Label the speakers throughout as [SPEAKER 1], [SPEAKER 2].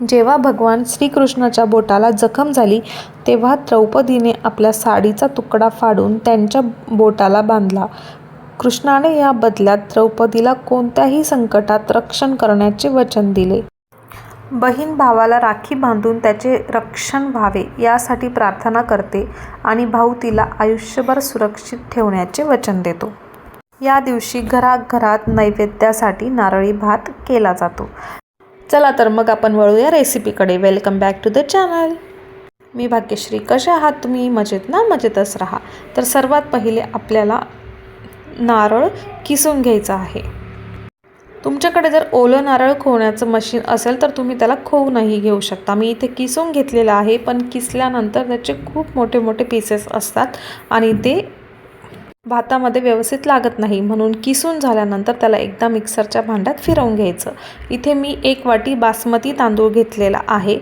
[SPEAKER 1] जेव्हा भगवान श्रीकृष्णाच्या बोटाला जखम झाली तेव्हा द्रौपदीने आपल्या साडीचा तुकडा फाडून त्यांच्या बोटाला बांधला. कृष्णाने या बदल्यात द्रौपदीला कोणत्याही संकटात रक्षण करण्याचे वचन दिले. बहीण भावाला राखी बांधून त्याचे रक्षण व्हावे यासाठी प्रार्थना करते आणि भाऊ तिला आयुष्यभर सुरक्षित ठेवण्याचे वचन देतो. या दिवशी घराघरात नैवेद्यासाठी नारळी भात केला जातो. चला तर मग आपण वळूया रेसिपीकडे. Welcome back to the channel मी भाग्यश्री कसे आहात तुम्ही? मजेत ना? मजेतच राहा. तर सर्वात पहिले आपल्याला नारळ किसून घ्यायचं आहे. तुमच्याकडे जर ओलं नारळ खोवण्याचं मशीन असेल तर तुम्ही त्याला खोवूनही घेऊ शकता. मी इथे किसून घेतलेलं आहे पण किसल्यानंतर त्याचे खूप मोठे मोठे पीसेस असतात आणि ते भातामध्ये व्यवस्थित लागत नाही. म्हणून किसून झाल्यानंतर त्याला एकदा मिक्सरच्या भांड्यात फिरवून घ्यायचं. इथे मी एक वाटी बासमती तांदूळ घेतलेला आहे.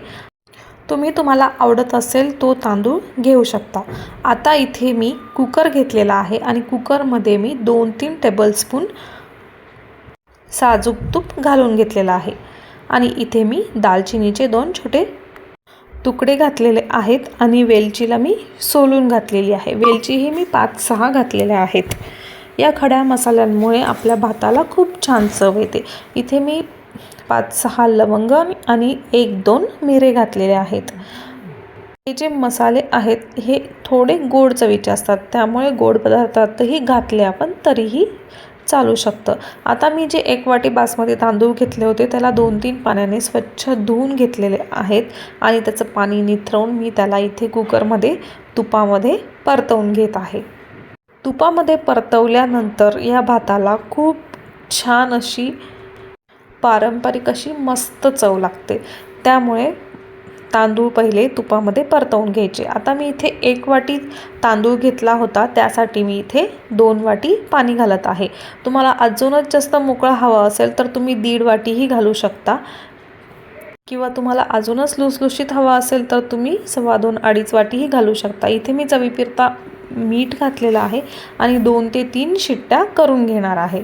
[SPEAKER 1] तुम्ही तुम्हाला आवडत असेल तो तांदूळ घेऊ शकता. आता इथे मी कुकर घेतलेला आहे आणि कुकरमध्ये मी दोन तीन टेबलस्पून साजूक तूप घालून घेतलेला आहे. आणि इथे मी दालचिनीचे दोन छोटे तुकडे घातलेले आहेत आणि वेलचीला मी सोलून घातलेली आहे. वेलचीही मी पाच सहा घातलेल्या आहेत. या खड्या मसाल्यांमुळे आपल्या भाताला खूप छान चव येते. इथे मी पाच सहा लवंग आणि एक दोन मिरे घातलेले आहेत. हे जे मसाले आहेत हे थोडे गोड चवीचे असतात. त्यामुळे गोड पदार्थातही घातले आपण तरीही चालू शकतं. आता मी जे एक वाटी बासमती तांदूळ घेतले होते त्याला दोन तीन पाण्याने स्वच्छ धुवून घेतलेले आहेत आणि त्याचं पाणी निथरवून मी त्याला इथे कुकरमध्ये तुपामध्ये परतवून घेत आहे. तुपामध्ये परतवल्यानंतर या भाताला खूप छान अशी पारंपरिक अशी मस्त चव लागते. त्यामुळे तांदूळ पहिले तुपामध्ये परतवून घ्यायचे. आता मी इथे एक वाटी तांदूळ घेतला होता. त्यासाठी मी इथे दोन वाटी पाणी घालत आहे. तुम्हाला अजूनच जास्त मोकळा हवा असेल तर तुम्ही दीड वाटीही घालू शकता. किंवा तुम्हाला अजूनच लुसलुशीत हवा असेल तर तुम्ही सव्वा दोन अडीच वाटीही घालू शकता. इथे मी चवीपिरता मीठ घातलेलं आहे आणि दोन ते तीन शिट्ट्या करून घेणार आहे.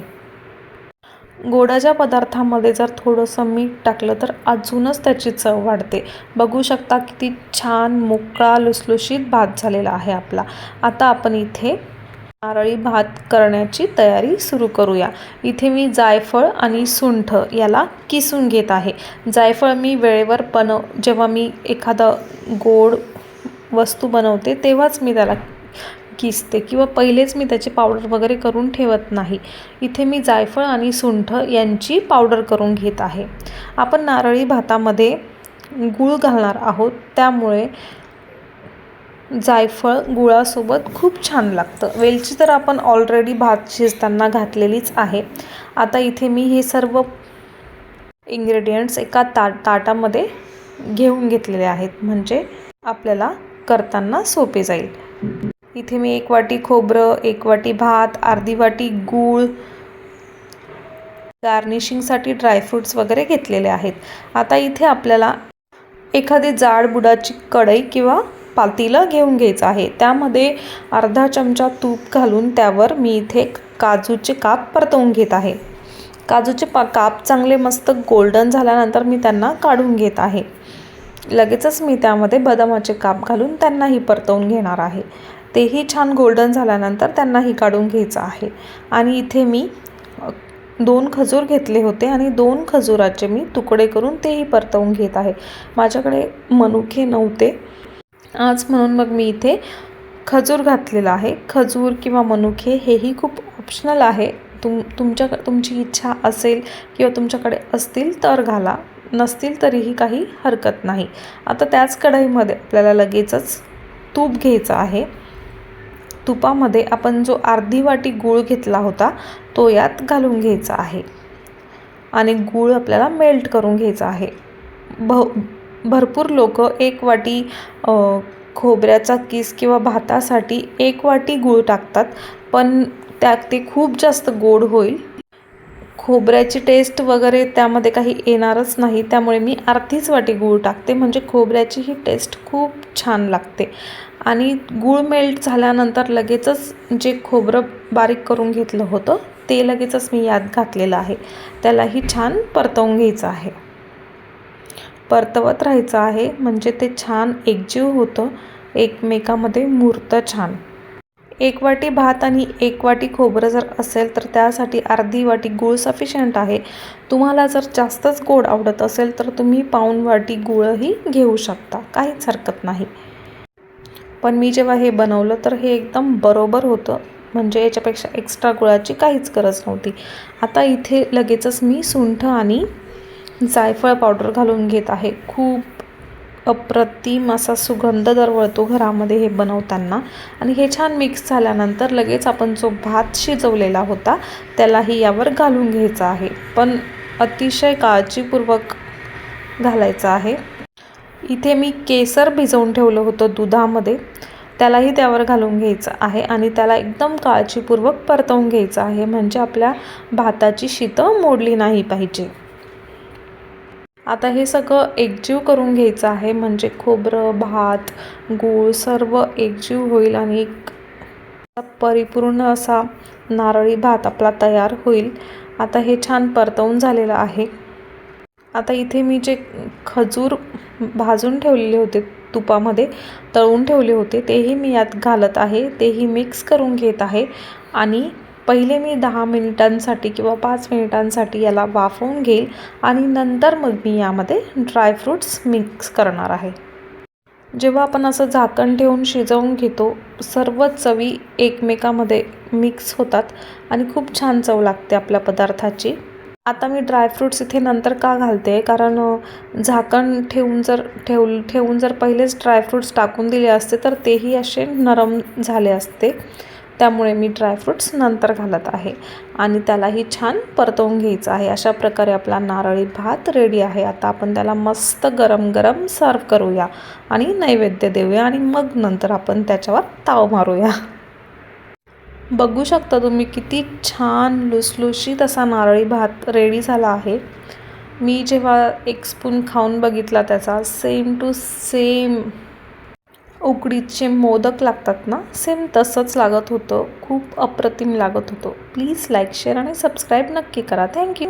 [SPEAKER 1] गोडाच्या पदार्थामध्ये जर थोडंसं मीठ टाकलं तर अजूनच त्याची चव वाढते. बघू शकता किती छान मोकळा लुसलुशीत भात झालेला आहे आपला. आता आपण इथे नारळी भात करण्याची तयारी सुरू करूया. इथे मी जायफळ आणि सुंठ याला किसून घेत आहे. जायफळ मी वेळेवर बनव जेव्हा मी एखादं गोड वस्तू बनवते तेव्हाच मी त्याला किसते किंवा पहिलेच मी त्याची पावडर वगैरे करून ठेवत नाही. इथे मी जायफळ आणि सुंठ यांची पावडर करून घेत आहे. आपण नारळी भातामध्ये गूळ घालणार आहोत. त्यामुळे जायफळ गुळासोबत खूप छान लागतं. वेलची तर आपण ऑलरेडी भात शिजताना घातलेलीच आहे. आता इथे मी हे सर्व इंग्रेडियंट्स एका ता ताटामध्ये घेऊन घेतलेले आहेत. म्हणजे आपल्याला करताना सोपे जाईल. इथे मी एक वाटी खोबरं एक वाटी भात अर्धी वाटी गूळ गार्निशिंगसाठी ड्रायफ्रूट्स वगैरे घेतलेले आहेत. आता इथे आपल्याला एखादी जाड बुडाची कढई किंवा पातीला घेऊन घ्यायचं आहे. त्यामध्ये अर्धा चमचा तूप घालून त्यावर मी इथे काजूचे काप परतवून घेत आहे. काजूचे पा काप चांगले मस्त गोल्डन झाल्यानंतर मी त्यांना काढून घेत आहे. लगेचच मी त्यामध्ये बदामाचे काप घालून त्यांनाही परतवून घेणार आहे. तेही छान गोल्डन झाल्यानंतर त्यांनाही काढून घ्यायचं आहे. आणि इथे मी दोन खजूर घेतले होते आणि दोन खजुराचे मी तुकडे करून तेही परतवून घेत आहे. माझ्याकडे मनुके नव्हते. आज म्हणून मग मी इथे खजूर घातलेला आहे. खजूर किंवा मनुके हेही खूप ऑप्शनल आहे. तुम तुमच्या तुमची इच्छा असेल किंवा तुमच्याकडे असतील तर घाला. नसतील तरीही काही हरकत नाही. आता त्याच कढईमध्ये आपल्याला लगेचच तूप घ्यायचं आहे. तुपामध्ये आपण जो अर्धी वाटी गूळ घेतला होता तो यात घालून घ्यायचा आहे. आणि गूळ आपल्याला मेल्ट करून घ्यायचा आहे. भ भरपूर लोक एक वाटी खोबऱ्याचा किस किंवा भातासाठी एक वाटी गूळ टाकतात पण त्यात ते खूप जास्त गोड होईल. खोबऱ्याची टेस्ट वगैरे त्यामध्ये काही येणारच नाही त्यामुळे मी अर्धीच वाटी गूळ टाकते. म्हणजे खोबऱ्याची ही टेस्ट खूप छान लागते. आणि गूळ मेल्ट झाल्यानंतर लगेचच जे खोबरं बारीक करून घेतलं होतं ते लगेचच मी यात घातलेलं आहे. त्यालाही छान परतवून घ्यायचं आहे. परतवत राहायचं आहे म्हणजे ते छान एकजीव होतं. एकमेकामध्ये मुरतं छान. एक वाटी भात आणि एक वाटी खोबरं जर असेल तर त्यासाठी अर्धी वाटी गूळ सफिशियंट आहे. तुम्हाला जर जास्तच गोड आवडत असेल तर तुम्ही पाऊण वाटी गुळही घेऊ शकता. काहीच हरकत नाही. पण मी जेव्हा हे बनवलं तर हे एकदम बरोबर होतं. म्हणजे याच्यापेक्षा एक्स्ट्रा गुळाची काहीच गरज नव्हती. आता इथे लगेचच मी सुंठ आणि जायफळ पावडर घालून घेत आहे. खूप अप्रतिम असा सुगंध दरवळतो घरामध्ये हे बनवताना. आणि हे छान मिक्स झाल्यानंतर लगेच आपण जो भात शिजवलेला होता त्यालाही यावर घालून घ्यायचा आहे. पण अतिशय काळजीपूर्वक घालायचं आहे. इथे मी केसर भिजवून ठेवलं होतं दुधामध्ये. त्यालाही त्यावर घालून घ्यायचं आहे आणि त्याला एकदम काळजीपूर्वक परतवून घ्यायचं आहे. म्हणजे आपल्या भाताची शीतं मोडली नाही पाहिजे. आता हे सगळं एकजीव करून घ्यायचं आहे. म्हणजे खोबरं भात गूळ सर्व एकजीव होईल आणि एक परिपूर्ण असा नारळी भात आपला तयार होईल. आता हे छान परतवून झालेलं आहे. आता इथे मी जे खजूर भाजून ठेवलेले होते तुपामध्ये तळून ठेवले होते तेही मी यात घालत आहे तेही मिक्स करून घेत आहे. आणि पहिले मी दहा मिनिटांसाठी किंवा पाच मिनिटांसाठी याला वाफवून घेईल आणि नंतर मग मी यामध्ये ड्रायफ्रूट्स मिक्स करणार आहे. जेव्हा आपण असं झाकण ठेवून शिजवून घेतो सर्व चवी एकमेकामध्ये मिक्स होतात आणि खूप छान चव लागते आपल्या पदार्थाची. आता मी ड्रायफ्रूट्स इथे नंतर का घालते? कारण झाकण ठेवून जर ठेव ठेवून जर पहिलेच ड्रायफ्रूट्स टाकून दिले असते तर तेही असे नरम झाले असते. त्यामुळे मी ड्रायफ्रूट्स नंतर घालत आहे. आणि त्यालाही छान परतवून घ्यायचं आहे. अशा प्रकारे आपला नारळी भात रेडी आहे. आता आपण त्याला मस्त गरम गरम सर्व करूया. आणि नैवेद्य देऊया. आणि मग नंतर आपण त्याच्यावर ताव मारूया. बघू शकता तुम्ही किती छान लुसलुशीत असा नारळी भात रेडी झाला आहे. मी जेव्हा एक स्पून खाऊन बघितला त्याचा सेम टू सेम उकडीचे मोदक लागतात ना सेम तसंच लागत होतं. खूप अप्रतिम लागत होतं. प्लीज लाईक शेअर आणि सबस्क्राईब नक्की करा. Thank you